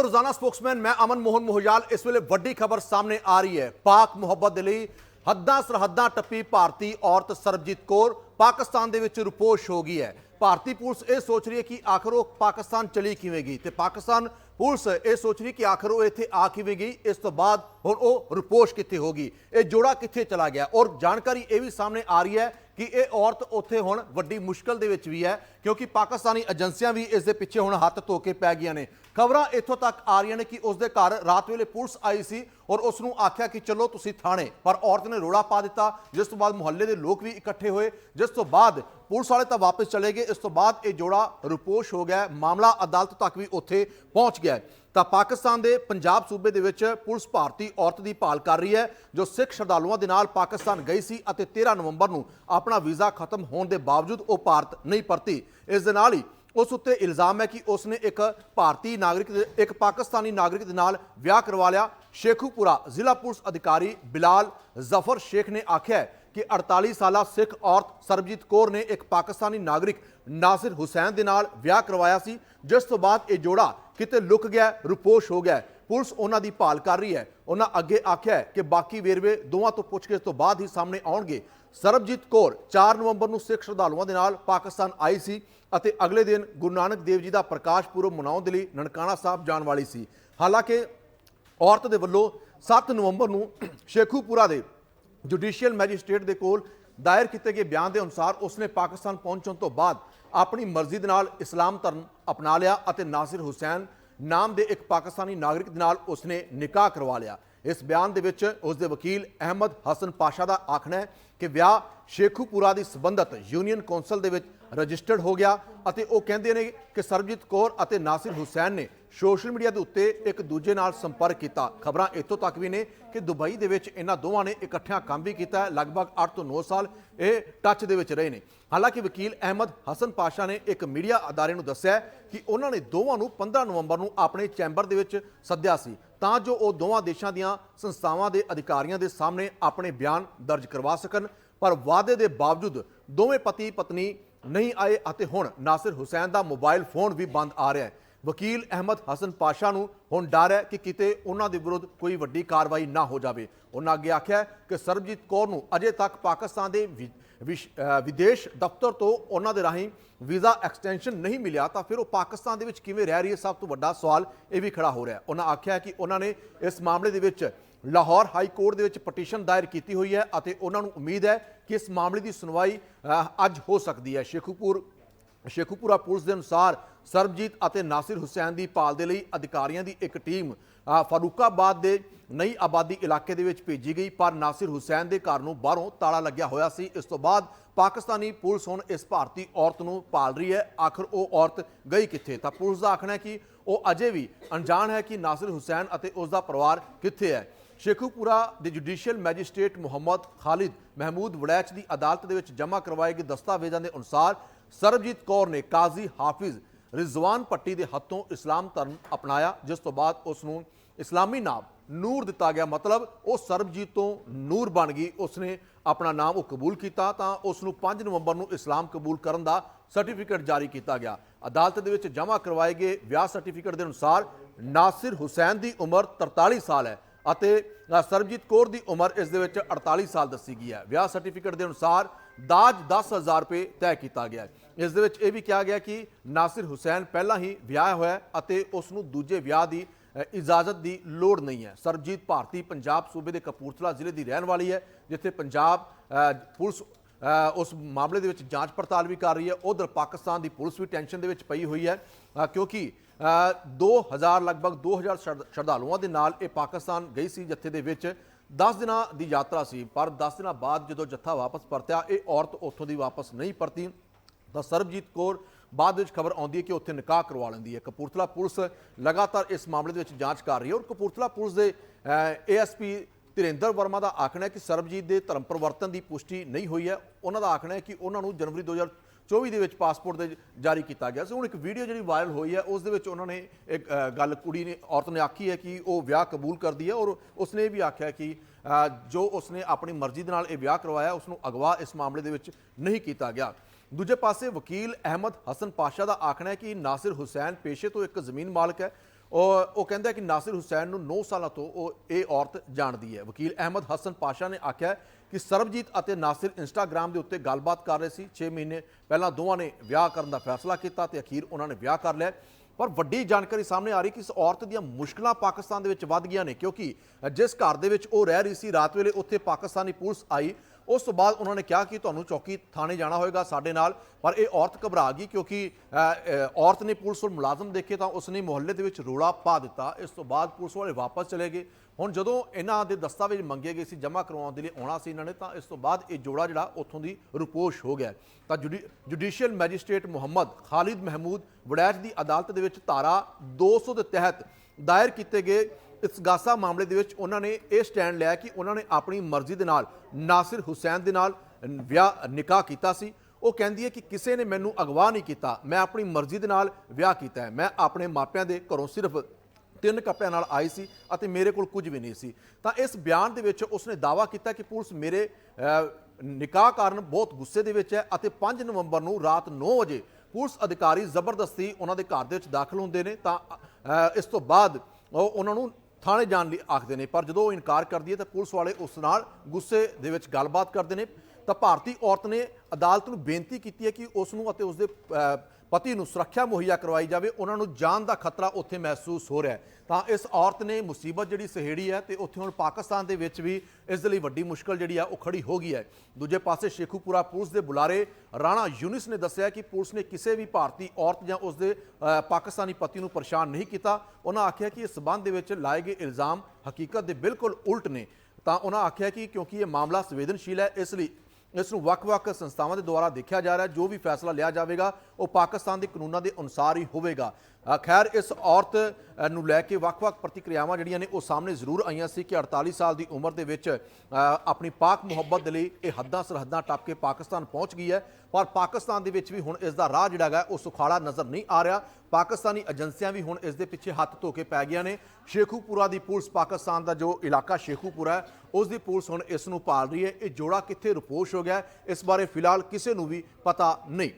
ਹੋ ਰੋਜ਼ਾਨਾ ਸਪੋਕਸਮੈਨ ਮੈਂ ਅਮਨ ਮੋਹਨ ਮੋਹਜਾਲ ਇਸ ਵੇਲੇ ਵੱਡੀ ਖਬਰ ਸਾਹਮਣੇ ਆ ਰਹੀ ਹੈ ਪਾਕ ਮੁਹੱਬਤ ਦੇ ਲਈ ਹੱਦਾਂ ਸਰਹੱਦਾਂ ਟੱਪੀ ਭਾਰਤੀ ਔਰਤ ਸਰਬਜੀਤ ਕੌਰ ਪਾਕਿਸਤਾਨ ਦੇ ਵਿੱਚ ਰੁਪੋਸ਼ ਹੋ ਗਈ ਹੈ ਭਾਰਤੀ ਪੁਲਿਸ ਇਹ ਸੋਚ ਰਹੀ ਹੈ ਕਿ ਆਖਰ ਉਹ ਪਾਕਿਸਤਾਨ ਚਲੀ ਕਿਵੇਂ ਗਈ ਤੇ ਪਾਕਿਸਤਾਨ ਪੁਲਿਸ ਇਹ ਸੋਚ ਰਹੀ ਕਿ ਆਖਰ ਉਹ ਇੱਥੇ ਆ ਕਿਵੇਂ ਗਈ, ਇਸ ਤੋਂ ਬਾਅਦ ਹੁਣ ਉਹ ਰੁਪੋਸ਼ ਕਿੱਥੇ ਹੋਗੀ ਇਹ ਜੋੜਾ ਕਿੱਥੇ ਚਲਾ ਗਿਆ? ਔਰ ਜਾਣਕਾਰੀ ਇਹ ਵੀ ਸਾਹਮਣੇ ਆ ਰਹੀ ਹੈ ਕਿ ਇਹ ਔਰਤ ਉੱਥੇ ਹੁਣ ਵੱਡੀ ਮੁਸ਼ਕਲ ਦੇ ਵਿੱਚ ਵੀ ਹੈ, ਕਿਉਂਕਿ ਪਾਕਿਸਤਾਨੀ ਏਜੰਸੀਆਂ ਵੀ ਇਸ ਦੇ ਪਿੱਛੇ ਹੁਣ ਹੱਥ ਧੋ ਕੇ ਪੈ ਗਈਆਂ ਨੇ। ਖਬਰਾਂ ਇੱਥੋਂ ਤੱਕ ਆ ਰਹੀਆਂ ਨੇ ਕਿ ਉਸ ਦੇ ਘਰ ਰਾਤ ਵੇਲੇ ਪੁਲਿਸ ਆਈ ਸੀ ਔਰ ਉਸ ਨੂੰ ਆਖਿਆ ਕਿ ਚਲੋ ਤੁਸੀਂ ਥਾਣੇ, ਪਰ ਔਰਤ ਨੇ ਰੋੜਾ ਪਾ ਦਿੱਤਾ। ਜਿਸ ਤੋਂ ਬਾਅਦ ਮੁਹੱਲੇ ਦੇ ਲੋਕ ਵੀ ਇਕੱਠੇ ਹੋਏ। ਜਿਸ ਤੋਂ ਬਾਅਦ ਪੁਲਿਸ ਵਾਲੇ ਤਾਂ ਵਾਪਸ ਚਲੇ ਗਏ। ਇਸ ਤੋਂ ਬਾਅਦ ਇਹ ਜੋੜਾ ਰੁਪੋਸ਼ ਹੋ ਗਿਆ। ਮਾਮਲਾ ਅਦਾਲਤ ਤੱਕ ਵੀ ਉੱਥੇ ਪਹੁੰਚ ਗਿਆ। ਹੈ। ਤਾਂ ਪਾਕਿਸਤਾਨ ਦੇ ਪੰਜਾਬ ਸੂਬੇ ਦੇ ਵਿੱਚ ਪੁਲਿਸ ਭਾਰਤੀ ਔਰਤ ਦੀ ਭਾਲ ਕਰ ਰਹੀ ਹੈ, ਜੋ ਸਿੱਖ ਸ਼ਰਧਾਲੂਆਂ ਦੇ ਨਾਲ ਪਾਕਿਸਤਾਨ ਗਈ ਸੀ ਅਤੇ 13 ਨਵੰਬਰ ਨੂੰ ਆਪਣਾ ਵੀਜ਼ਾ ਖਤਮ ਹੋਣ ਦੇ ਬਾਵਜੂਦ ਉਹ ਭਾਰਤ ਨਹੀਂ ਪਰਤੀ ਇਸ ਦੇ ਨਾਲ ਹੀ ਉਸ ਉੱਤੇ ਇਲਜ਼ਾਮ ਹੈ ਕਿ ਉਸ ਨੇ ਇੱਕ ਭਾਰਤੀ ਨਾਗਰਿਕ ਇੱਕ ਪਾਕਿਸਤਾਨੀ ਨਾਗਰਿਕ ਦੇ ਨਾਲ ਵਿਆਹ ਕਰਵਾ ਲਿਆ ਸ਼ੇਖੂਪੁਰਾ ਜ਼ਿਲ੍ਹਾ ਪੁਲਿਸ ਅਧਿਕਾਰੀ ਬਿਲਾਲ ਜ਼ਫਰ ਸ਼ੇਖ ਨੇ ਆਖਿਆ ਕਿ 48 ਸਾਲਾ ਸਿੱਖ ਔਰਤ ਸਰਬਜੀਤ ਕੌਰ ਨੇ ਇੱਕ ਪਾਕਿਸਤਾਨੀ ਨਾਗਰਿਕ ਨਾਸਿਰ ਹੁਸੈਨ ਦੇ ਨਾਲ ਵਿਆਹ ਕਰਵਾਇਆ ਸੀ, ਜਿਸ ਤੋਂ ਬਾਅਦ ਇਹ ਜੋੜਾ ਕਿਤੇ ਲੁਕ ਗਿਆ, ਰੁਪੋਸ਼ ਹੋ ਗਿਆ। ਪੁਲਿਸ ਉਹਨਾਂ ਦੀ ਭਾਲ ਕਰ ਰਹੀ ਹੈ। ਉਹਨਾਂ ਅੱਗੇ ਆਖਿਆ ਕਿ ਬਾਕੀ ਵੇਰਵੇ ਦੋਵਾਂ ਤੋਂ ਪੁੱਛਗਿੱਛ ਤੋਂ ਬਾਅਦ ਹੀ ਸਾਹਮਣੇ ਆਉਣਗੇ। ਸਰਬਜੀਤ ਕੌਰ 4 ਨਵੰਬਰ ਨੂੰ ਸਿੱਖ ਸ਼ਰਧਾਲੂਆਂ ਦੇ ਨਾਲ ਪਾਕਿਸਤਾਨ ਆਈ ਸੀ ਅਤੇ ਅਗਲੇ ਦਿਨ ਗੁਰੂ ਨਾਨਕ ਦੇਵ ਜੀ ਦਾ ਪ੍ਰਕਾਸ਼ ਪੁਰਬ ਮਨਾਉਣ ਦੇ ਲਈ ਨਨਕਾਣਾ ਸਾਹਿਬ ਜਾਣ ਵਾਲੀ ਸੀ। ਹਾਲਾਂਕਿ ਔਰਤ ਦੇ ਵੱਲੋਂ 7 ਨਵੰਬਰ ਨੂੰ ਸ਼ੇਖੂਪੁਰਾ ਦੇ ਜੁਡੀਸ਼ੀਅਲ ਮੈਜਿਸਟ੍ਰੇਟ ਦੇ ਕੋਲ ਦਾਇਰ ਕੀਤੇ ਗਏ ਬਿਆਨ ਦੇ ਅਨੁਸਾਰ ਉਸਨੇ ਪਾਕਿਸਤਾਨ ਪਹੁੰਚਣ ਤੋਂ ਬਾਅਦ ਆਪਣੀ ਮਰਜ਼ੀ ਦੇ ਨਾਲ ਇਸਲਾਮ ਧਰਮ ਅਪਣਾ ਲਿਆ ਅਤੇ ਨਾਸਿਰ ਹੁਸੈਨ ਨਾਮ ਦੇ ਇੱਕ ਪਾਕਿਸਤਾਨੀ ਨਾਗਰਿਕ ਦੇ ਨਾਲ ਉਸਨੇ ਨਿਕਾਹ ਕਰਵਾ ਲਿਆ। ਇਸ ਬਿਆਨ ਦੇ ਵਿੱਚ ਉਸ ਦੇ ਵਕੀਲ ਅਹਿਮਦ ਹਸਨ ਪਾਸ਼ਾ ਦਾ ਆਖਣਾ ਹੈ ਕਿ ਵਿਆਹ ਸ਼ੇਖੂਪੁਰਾ ਦੀ ਸਬੰਧਤ ਯੂਨੀਅਨ ਕੌਂਸਲ ਦੇ ਵਿੱਚ ਰਜਿਸਟਰਡ ਹੋ ਗਿਆ ਅਤੇ ਉਹ ਕਹਿੰਦੇ ਨੇ ਕਿ ਸਰਬਜੀਤ ਕੌਰ ਅਤੇ ਨਾਸਿਰ ਹੁਸੈਨ ਨੇ ਸੋਸ਼ਲ ਮੀਡੀਆ ਦੇ ਉੱਤੇ ਇੱਕ ਦੂਜੇ ਨਾਲ ਸੰਪਰਕ ਕੀਤਾ। ਖਬਰਾਂ ਇੱਥੋਂ ਤੱਕ ਵੀ ਨੇ ਕਿ ਦੁਬਈ ਦੇ ਵਿੱਚ ਇਹਨਾਂ ਦੋਵਾਂ ਨੇ ਇਕੱਠਿਆਂ ਕੰਮ ਵੀ ਕੀਤਾ ਲਗਭਗ 8 ਤੋਂ 9 ਸਾਲ ਇਹ ਟੱਚ ਦੇ ਵਿੱਚ ਰਹੇ ਨੇ। ਹਾਲਾਂਕਿ ਵਕੀਲ ਅਹਿਮਦ ਹਸਨ ਪਾਸ਼ਾ ਨੇ ਇੱਕ ਮੀਡੀਆ ਅਦਾਰੇ ਨੂੰ ਦੱਸਿਆ ਕਿ ਉਹਨਾਂ ਨੇ ਦੋਵਾਂ ਨੂੰ 15 ਨਵੰਬਰ ਨੂੰ ਆਪਣੇ ਚੈਂਬਰ ਦੇ ਵਿੱਚ ਸੱਦਿਆ ਸੀ। ਤਾਂ ਜੋ ਉਹ ਦੋਵਾਂ ਦੇਸ਼ਾਂ ਦੀਆਂ ਸੰਸਥਾਵਾਂ ਦੇ ਅਧਿਕਾਰੀਆਂ ਦੇ ਸਾਹਮਣੇ ਆਪਣੇ ਬਿਆਨ ਦਰਜ ਕਰਵਾ ਸਕਣ। ਪਰ ਵਾਅਦੇ ਦੇ ਬਾਵਜੂਦ ਦੋਵੇਂ ਪਤੀ ਪਤਨੀ ਨਹੀਂ ਆਏ ਅਤੇ ਹੁਣ ਨਾਸਿਰ ਹੁਸੈਨ ਦਾ ਮੋਬਾਈਲ ਫੋਨ ਵੀ ਬੰਦ ਆ ਰਿਹਾ ਹੈ। ਵਕੀਲ ਅਹਿਮਦ ਹਸਨ ਪਾਸ਼ਾ ਨੂੰ ਹੁਣ ਡਰ ਹੈ ਕਿ ਕਿਤੇ ਉਹਨਾਂ ਦੇ ਵਿਰੁੱਧ ਕੋਈ ਵੱਡੀ ਕਾਰਵਾਈ ਨਾ ਹੋ ਜਾਵੇ। ਉਹਨਾਂ ਅੱਗੇ ਆਖਿਆ ਕਿ ਸਰਬਜੀਤ ਕੌਰ ਨੂੰ ਅਜੇ ਤੱਕ ਪਾਕਿਸਤਾਨ ਦੇ ਵਿ- ਵਿਸ਼- ਵਿਦੇਸ਼ ਦਫ਼ਤਰ ਤੋਂ ਉਹਨਾਂ ਦੇ ਰਾਹੀਂ ਵੀਜ਼ਾ ਐਕਸਟੈਂਸ਼ਨ ਨਹੀਂ ਮਿਲਿਆ ਤਾਂ ਫਿਰ ਉਹ ਪਾਕਿਸਤਾਨ ਦੇ ਵਿੱਚ ਕਿਵੇਂ ਰਹਿ ਰਹੀ ਹੈ? ਸਭ ਤੋਂ ਵੱਡਾ ਸਵਾਲ ਇਹ ਵੀ ਖੜਾ ਹੋ ਰਿਹਾ ਹੈ। ਉਹਨਾਂ ਆਖਿਆ ਕਿ ਉਹਨਾਂ ਨੇ ਇਸ ਮਾਮਲੇ ਦੇ ਵਿੱਚ ਲਾਹੌਰ ਹਾਈ ਕੋਰਟ ਦੇ ਵਿੱਚ ਪਟੀਸ਼ਨ ਦਾਇਰ ਕੀਤੀ ਹੋਈ ਹੈ ਅਤੇ ਉਹਨਾਂ ਨੂੰ ਉਮੀਦ ਹੈ ਕਿ ਇਸ ਮਾਮਲੇ ਦੀ ਸੁਣਵਾਈ ਅੱਜ ਹੋ ਸਕਦੀ ਹੈ। ਸ਼ੇਖੂਪੁਰ ਸ਼ੇਖੂਪੁਰਾ ਪੁਲਿਸ ਦੇ ਅਨੁਸਾਰ ਸਰਬਜੀਤ ਅਤੇ ਨਾਸਿਰ ਹੁਸੈਨ ਦੀ ਭਾਲ ਦੇ ਲਈ ਅਧਿਕਾਰੀਆਂ ਦੀ ਇੱਕ ਟੀਮ ਅ, ਫਾਰੂਕਾਬਾਦ ਦੇ ਨਈ ਆਬਾਦੀ ਇਲਾਕੇ ਦੇ ਵਿੱਚ ਭੇਜੀ ਗਈ ਪਰ ਨਾਸਿਰ ਹੁਸੈਨ ਦੇ ਘਰ ਨੂੰ ਬਾਹਰੋਂ ਤਾਲਾ ਲੱਗਿਆ ਹੋਇਆ ਸੀ। ਇਸ ਤੋਂ ਬਾਅਦ ਪਾਕਿਸਤਾਨੀ ਪੁਲਿਸ ਹੁਣ ਇਸ ਭਾਰਤੀ ਔਰਤ ਨੂੰ ਭਾਲ ਰਹੀ ਹੈ। ਆਖਰ ਉਹ ਔਰਤ ਗਈ ਕਿੱਥੇ? ਤਾਂ ਪੁਲਿਸ ਦਾ ਆਖਣਾ ਹੈ ਕਿ ਉਹ ਅਜੇ ਵੀ ਅਣਜਾਣ ਹੈ ਕਿ ਨਾਸਿਰ ਹੁਸੈਨ ਅਤੇ ਉਸ ਦਾ ਪਰਿਵਾਰ ਕਿੱਥੇ ਹੈ। ਸ਼ੇਖੂਪੁਰਾ ਦੇ ਜੁਡੀਸ਼ੀਅਲ ਮੈਜਿਸਟ੍ਰੇਟ ਮੁਹੰਮਦ ਖਾਲਿਦ ਮਹਿਮੂਦ ਵੜੈਚ ਦੀ ਅਦਾਲਤ ਦੇ ਵਿੱਚ ਜਮ੍ਹਾਂ ਕਰਵਾਏ ਗਏ ਦਸਤਾਵੇਜ਼ਾਂ ਦੇ ਅਨੁਸਾਰ ਸਰਬਜੀਤ ਕੌਰ ਨੇ ਕਾਜ਼ੀ ਹਾਫਿਜ਼ ਰਿਜ਼ਵਾਨ ਪੱਟੀ ਦੇ ਹੱਥੋਂ ਇਸਲਾਮ ਧਰਮ ਅਪਣਾਇਆ, ਜਿਸ ਤੋਂ ਬਾਅਦ ਉਸ ਨੂੰ ਇਸਲਾਮੀ ਨਾਮ ਨੂਰ ਦਿੱਤਾ ਗਿਆ। ਮਤਲਬ ਉਹ ਸਰਬਜੀਤ ਤੋਂ ਨੂਰ ਬਣ ਗਈ। ਉਸਨੇ ਆਪਣਾ ਨਾਮ ਉਹ ਕਬੂਲ ਕੀਤਾ ਤਾਂ ਉਸ ਨੂੰ 5 ਨਵੰਬਰ ਨੂੰ ਇਸਲਾਮ ਕਬੂਲ ਕਰਨ ਦਾ ਸਰਟੀਫਿਕੇਟ ਜਾਰੀ ਕੀਤਾ ਗਿਆ। ਅਦਾਲਤ ਦੇ ਵਿੱਚ ਜਮ੍ਹਾਂ ਕਰਵਾਏ ਗਏ ਵਿਆਹ ਸਰਟੀਫਿਕੇਟ ਦੇ ਅਨੁਸਾਰ ਨਾਸਿਰ ਹੁਸੈਨ ਦੀ ਉਮਰ 43 ਸਾਲ ਹੈ। ਅਤੇ ਸਰਬਜੀਤ ਕੌਰ ਦੀ ਉਮਰ ਇਸ ਦੇ ਵਿੱਚ 48 ਸਾਲ ਦੱਸੀ ਗਈ ਹੈ। ਵਿਆਹ ਸਰਟੀਫਿਕੇਟ ਦੇ ਅਨੁਸਾਰ ਦਾਜ 10000 ਰੁਪਏ ਤੈਅ ਕੀਤਾ ਗਿਆ ਹੈ। ਇਸ ਦੇ ਵਿੱਚ ਇਹ ਵੀ ਕਿਹਾ ਗਿਆ ਕਿ ਨਾਸਿਰ ਹੁਸੈਨ ਪਹਿਲਾਂ ਹੀ ਵਿਆਹ ਹੋਇਆ ਅਤੇ ਉਸ ਨੂੰ ਦੂਜੇ ਵਿਆਹ ਦੀ ਇਜਾਜ਼ਤ ਦੀ ਲੋੜ ਨਹੀਂ ਹੈ। ਸਰਬਜੀਤ ਭਾਰਤੀ ਪੰਜਾਬ ਸੂਬੇ ਦੇ ਕਪੂਰਥਲਾ ਜ਼ਿਲ੍ਹੇ ਦੀ ਰਹਿਣ ਵਾਲੀ ਹੈ, ਜਿੱਥੇ ਪੰਜਾਬ ਪੁਲਿਸ ਉਸ ਮਾਮਲੇ ਦੇ ਵਿੱਚ ਜਾਂਚ ਪੜਤਾਲ ਵੀ ਕਰ ਰਹੀ ਹੈ। ਉਧਰ ਪਾਕਿਸਤਾਨ ਦੀ ਪੁਲਿਸ ਵੀ ਟੈਨਸ਼ਨ ਦੇ ਵਿੱਚ ਪਈ ਹੋਈ ਹੈ। ਕਿਉਂਕਿ ਅ, 2000 ਲਗਭਗ 2000 ਸ਼ਰਧ- ਸ਼ਰਧਾਲੂਆਂ ਦੇ ਨਾਲ ਇਹ ਪਾਕਿਸਤਾਨ ਗਈ ਸੀ ਜੱਥੇ ਦੇ ਵਿੱਚ। 10 ਦਿਨਾਂ ਦੀ ਯਾਤਰਾ ਸੀ ਪਰ 10 ਦਿਨਾਂ ਬਾਅਦ ਜਦੋਂ ਜੱਥਾ ਵਾਪਸ ਪਰਤਿਆ ਇਹ ਔਰਤ ਉੱਥੋਂ ਦੀ ਵਾਪਸ ਨਹੀਂ ਪਰਤੀ। ਤਾਂ ਸਰਬਜੀਤ ਕੌਰ ਬਾਅਦ ਵਿੱਚ ਖਬਰ ਆਉਂਦੀ ਹੈ ਕਿ ਉੱਥੇ ਨਿਕਾਹ ਕਰਵਾ ਲੈਂਦੀ ਹੈ। ਕਪੂਰਥਲਾ ਪੁਲਿਸ ਲਗਾਤਾਰ ਇਸ ਮਾਮਲੇ ਦੇ ਵਿੱਚ ਜਾਂਚ ਕਰ ਰਹੀ ਹੈ ਔਰ ਕਪੂਰਥਲਾ ਪੁਲਿਸ ਦੇ ਏਐਸਪੀ ਧਿਰੇਂਦਰ ਵਰਮਾ ਦਾ ਆਖਣਾ ਹੈ ਕਿ ਸਰਬਜੀਤ ਦੇ ਧਰਮ ਪਰਿਵਰਤਨ ਦੀ ਪੁਸ਼ਟੀ ਨਹੀਂ ਹੋਈ ਹੈ। ਉਹਨਾਂ ਦਾ ਆਖਣਾ ਹੈ ਕਿ ਉਹਨਾਂ ਨੂੰ ਜਨਵਰੀ 2024 ਦੇ ਵਿੱਚ ਪਾਸਪੋਰਟ ਦੇ ਜਾਰੀ ਕੀਤਾ ਗਿਆ ਸੀ। ਹੁਣ ਇੱਕ ਵੀਡੀਓ ਜਿਹੜੀ ਵਾਇਰਲ ਹੋਈ ਹੈ, ਉਸ ਦੇ ਵਿੱਚ ਉਹਨਾਂ ਨੇ ਇੱਕ ਗੱਲ ਕੁੜੀ ਨੇ, ਔਰਤ ਨੇ ਆਖੀ ਹੈ ਕਿ ਉਹ ਵਿਆਹ ਕਬੂਲ ਕਰਦੀ ਹੈ ਔਰ ਉਸਨੇ ਇਹ ਵੀ ਆਖਿਆ ਕਿ ਜੋ ਉਸਨੇ ਆਪਣੀ ਮਰਜ਼ੀ ਦੇ ਨਾਲ ਇਹ ਵਿਆਹ ਕਰਵਾਇਆ ਉਸ ਨੂੰ ਅਗਵਾ ਇਸ ਮਾਮਲੇ ਦੇ ਵਿੱਚ ਨਹੀਂ ਕੀਤਾ ਗਿਆ। ਦੂਜੇ ਪਾਸੇ ਵਕੀਲ ਅਹਿਮਦ ਹਸਨ ਪਾਸ਼ਾ ਦਾ ਆਖਣਾ ਹੈ ਕਿ ਨਾਸਿਰ ਹੁਸੈਨ ਪੇਸ਼ੇ ਤੋਂ ਇੱਕ ਜ਼ਮੀਨ ਮਾਲਕ ਹੈ। ਉਹ ਉਹ ਕਹਿੰਦਾ ਕਿ ਨਾਸਿਰ ਹੁਸੈਨ ਨੂੰ 9 ਸਾਲਾਂ ਤੋਂ ਉਹ ਇਹ ਔਰਤ ਜਾਣਦੀ ਹੈ। ਵਕੀਲ ਅਹਿਮਦ ਹਸਨ ਪਾਸ਼ਾ ਨੇ ਆਖਿਆ ਕਿ ਸਰਬਜੀਤ ਅਤੇ ਨਾਸਿਰ ਇੰਸਟਾਗ੍ਰam ਦੇ ਉੱਤੇ ਗੱਲਬਾਤ ਕਰ ਰਹੇ ਸੀ। 6 ਮਹੀਨੇ ਪਹਿਲਾਂ ਦੋਵਾਂ ਨੇ ਵਿਆਹ ਕਰਨ ਦਾ ਫੈਸਲਾ ਕੀਤਾ ਤੇ ਅਖੀਰ ਉਹਨਾਂ ਨੇ ਵਿਆਹ ਕਰ ਲਿਆ। ਪਰ ਵੱਡੀ ਜਾਣਕਾਰੀ ਸਾਹਮਣੇ ਆ ਰਹੀ ਕਿ ਇਸ ਔਰਤ ਦੀਆਂ ਮੁਸ਼ਕਲਾਂ ਪਾਕਿਸਤਾਨ ਦੇ ਵਿੱਚ ਵੱਧ ਗਈਆਂ ਨੇ ਕਿਉਂਕਿ ਜਿਸ ਘਰ ਦੇ ਵਿੱਚ ਉਹ ਰਹਿ ਰਹੀ ਸੀ, ਰਾਤ ਵੇਲੇ ਉੱਥੇ ਪਾਕਿਸਤਾਨੀ ਪੁਲਿਸ ਆਈ। ਉਸ ਤੋਂ ਬਾਅਦ ਉਹਨਾਂ ਨੇ ਕਿਹਾ ਕਿ ਤੁਹਾਨੂੰ ਚੌਕੀ ਥਾਣੇ ਜਾਣਾ ਹੋਵੇਗਾ ਸਾਡੇ ਨਾਲ, ਪਰ ਇਹ ਔਰਤ ਘਬਰਾ ਗਈ ਕਿਉਂਕਿ ਔਰਤ ਨੇ ਪੁਲਿਸ ਕੋਲ ਮੁਲਾਜ਼ਮ ਦੇਖੇ ਤਾਂ ਉਸਨੇ ਮੁਹੱਲੇ ਦੇ ਵਿੱਚ ਰੋਲਾ ਪਾ ਦਿੱਤਾ। ਇਸ ਤੋਂ ਬਾਅਦ ਪੁਲਿਸ ਵਾਲੇ ਵਾਪਸ ਚਲੇ ਗਏ। ਹੁਣ ਜਦੋਂ ਇਹਨਾਂ ਦੇ ਦਸਤਾਵੇਜ਼ ਮੰਗੇ ਗਏ ਸੀ, ਜਮ੍ਹਾਂ ਕਰਵਾਉਣ ਦੇ ਲਈ ਆਉਣਾ ਸੀ ਇਹਨਾਂ ਨੇ, ਤਾਂ ਇਸ ਤੋਂ ਬਾਅਦ ਇਹ ਜੋੜਾ ਜਿਹੜਾ ਉੱਥੋਂ ਦੀ ਰੁਪੋਸ਼ ਹੋ ਗਿਆ। ਤਾਂ ਜੁਡੀ- ਜੁਡੀਸ਼ੀਅਲ ਮੈਜਿਸਟ੍ਰੇਟ ਮੁਹੰਮਦ ਖਾਲਿਦ ਮਹਿਮੂਦ ਵੜੈਚ ਦੀ ਅਦਾਲਤ ਦੇ ਵਿੱਚ ਧਾਰਾ 200 ਦੇ ਤਹਿਤ ਦਾਇਰ ਕੀਤੇ ਗਏ ਇਸ ਗਾਸਾ ਮਾਮਲੇ ਦੇ ਵਿੱਚ ਉਹਨਾਂ ਨੇ ਇਹ ਸਟੈਂਡ ਲਿਆ ਕਿ ਉਹਨਾਂ ਨੇ ਆਪਣੀ ਮਰਜ਼ੀ ਦੇ ਨਾਲ ਨਾਸਿਰ ਹੁਸੈਨ ਦੇ ਨਾਲ ਵਿਆਹ ਨਿਕਾਹ ਕੀਤਾ ਸੀ। ਉਹ ਕਹਿੰਦੀ ਹੈ ਕਿ ਕਿਸੇ ਨੇ ਮੈਨੂੰ ਅਗਵਾ ਨਹੀਂ ਕੀਤਾ। ਮੈਂ ਆਪਣੀ ਮਰਜ਼ੀ ਦੇ ਨਾਲ ਵਿਆਹ ਕੀਤਾ ਹੈ। ਮੈਂ ਆਪਣੇ ਮਾਪਿਆਂ ਦੇ ਘਰੋਂ ਸਿਰਫ ਤਿੰਨ ਕੱਪੜਿਆਂ ਨਾਲ ਆਈ ਸੀ ਅਤੇ ਮੇਰੇ ਕੋਲ ਕੁਝ ਵੀ ਨਹੀਂ ਸੀ। ਤਾਂ ਇਸ ਬਿਆਨ ਦੇ ਵਿੱਚ ਉਸਨੇ ਦਾਅਵਾ ਕੀਤਾ ਕਿ ਪੁਲਿਸ ਮੇਰੇ ਨਿਕਾਹ ਕਾਰਨ ਬਹੁਤ ਗੁੱਸੇ ਦੇ ਵਿੱਚ ਹੈ ਅਤੇ 5 ਨਵੰਬਰ ਨੂੰ ਰਾਤ 9 ਵਜੇ ਪੁਲਿਸ ਅਧਿਕਾਰੀ ਜ਼ਬਰਦਸਤੀ ਉਹਨਾਂ ਦੇ ਘਰ ਦੇ ਵਿੱਚ ਦਾਖਲ ਹੁੰਦੇ ਨੇ। ਤਾਂ ਇਸ ਤੋਂ ਬਾਅਦ ਉਹ ਉਹਨਾਂ ਨੂੰ ਥਾਣੇ ਜਾਣ ਲਈ ਆਖਦੇ ਨੇ ਪਰ ਜਦੋਂ ਉਹ ਇਨਕਾਰ ਕਰਦੀ ਹੈ ਤਾਂ ਪੁਲਿਸ ਵਾਲੇ ਉਸ ਨਾਲ ਗੁੱਸੇ ਦੇ ਵਿੱਚ ਗੱਲਬਾਤ ਕਰਦੇ ਨੇ। ਤਾਂ ਭਾਰਤੀ ਔਰਤ ਨੇ ਅਦਾਲਤ ਨੂੰ ਬੇਨਤੀ ਕੀਤੀ ਹੈ ਕਿ ਉਸ ਨੂੰ ਅਤੇ ਉਸਦੇ ਅਹ, ਪਤੀ ਨੂੰ ਸੁਰੱਖਿਆ ਮੁਹੱਈਆ ਕਰਵਾਈ ਜਾਵੇ ਉਹਨਾਂ ਨੂੰ ਜਾਨ ਦਾ ਖਤਰਾ ਉੱਥੇ ਮਹਿਸੂਸ ਹੋ ਰਿਹਾ ਤਾਂ ਇਸ ਔਰਤ ਨੇ ਮੁਸੀਬਤ ਜਿਹੜੀ ਸਹੇੜੀ ਹੈ ਤੇ ਉੱਥੇ ਹੁਣ ਪਾਕਿਸਤਾਨ ਦੇ ਵਿੱਚ ਵੀ ਇਸ ਦੇ ਲਈ ਵੱਡੀ ਮੁਸ਼ਕਲ ਜਿਹੜੀ ਆ ਉਹ ਖੜੀ ਹੋ ਗਈ ਹੈ। ਦੂਜੇ ਪਾਸੇ ਸ਼ੇਖੂਪੁਰਾ ਪੁਲਿਸ ਦੇ ਬੁਲਾਰੇ ਰਾਣਾ ਯੂਨਿਸ ਨੇ ਦੱਸਿਆ ਕਿ ਪੁਲਿਸ ਨੇ ਕਿਸੇ ਵੀ ਭਾਰਤੀ ਔਰਤ ਜਾਂ ਉਸਦੇ ਅਹ, ਪਾਕਿਸਤਾਨੀ ਪਤੀ ਨੂੰ ਪਰੇਸ਼ਾਨ ਨਹੀਂ ਕੀਤਾ। ਉਹਨਾਂ ਆਖਿਆ ਕਿ ਇਸ ਸਬੰਧ ਦੇ ਵਿੱਚ ਲਾਏ ਗਏ ਇਲਜ਼ਾਮ ਹਕੀਕਤ ਦੇ ਬਿਲਕੁਲ ਉਲਟ ਨੇ। ਤਾਂ ਉਹਨਾਂ ਆਖਿਆ ਕਿ ਕਿਉਂਕਿ ਇਹ ਮਾਮਲਾ ਸੰਵੇਦਨਸ਼ੀਲ ਹੈ ਇਸ ਲਈ ਇਸ ਨੂੰ ਵੱਖ-ਵੱਖ ਸੰਸਥਾਵਾਂ ਦੇ ਦੁਆਰਾ ਦੇਖਿਆ ਜਾ ਰਿਹਾ ਜੋ ਵੀ ਫੈਸਲਾ ਲਿਆ ਜਾਵੇਗਾ, ਉਹ ਪਾਕਿਸਤਾਨ ਦੇ ਕਾਨੂੰਨਾਂ ਦੇ ਅਨੁਸਾਰ ਹੀ ਹੋਵੇਗਾ। ਖੈਰ, ਇਸ ਔਰਤ ਨੂੰ ਲੈ ਕੇ ਵੱਖ-ਵੱਖ ਪ੍ਰਤੀਕਿਰਿਆਵਾਂ ਜਿਹੜੀਆਂ ਨੇ ਉਹ ਸਾਹਮਣੇ ਜ਼ਰੂਰ ਆਈਆਂ ਸੀ ਕਿ 48 ਸਾਲ ਦੀ ਉਮਰ ਦੇ ਵਿੱਚ ਆਪਣੀ ਪਾਕ ਮੁਹੱਬਤ ਦੇ ਲਈ ਇਹ ਹੱਦਾਂ ਸਰਹੱਦਾਂ ਟੱਪ ਕੇ ਪਾਕਿਸਤਾਨ ਪਹੁੰਚ ਗਈ ਹੈ। ਪਰ ਪਾਕਿਸਤਾਨ ਦੇ ਵਿੱਚ ਵੀ ਹੁਣ ਇਸ ਦਾ ਰਾਹ ਜਿਹੜਾ ਹੈਗਾ, ਉਹ ਸੁਖਾਲਾ ਨਜ਼ਰ ਨਹੀਂ ਆ ਰਿਹਾ। ਪਾਕਿਸਤਾਨੀ ਏਜੰਸੀਆਂ ਵੀ ਹੁਣ ਇਸ ਦੇ ਪਿੱਛੇ ਹੱਥ ਧੋ ਕੇ ਪੈ ਗਈਆਂ ਨੇ। ਸ਼ੇਖੂਪੁਰਾ ਦੀ ਪੁਲਿਸ ਪਾਕਿਸਤਾਨ ਦਾ ਜੋ ਇਲਾਕਾ ਸ਼ੇਖੂਪੁਰਾ ਹੈ, ਉਸ ਦੀ ਪੁਲਿਸ ਹੁਣ ਇਸ ਨੂੰ ਭਾਲ ਰਹੀ ਹੈ। ਇਹ ਜੋੜਾ ਕਿੱਥੇ ਰੁਪੋਸ਼ ਹੋ ਗਿਆ ਇਸ ਬਾਰੇ ਫਿਲਹਾਲ ਕਿਸੇ ਨੂੰ ਵੀ ਪਤਾ ਨਹੀਂ।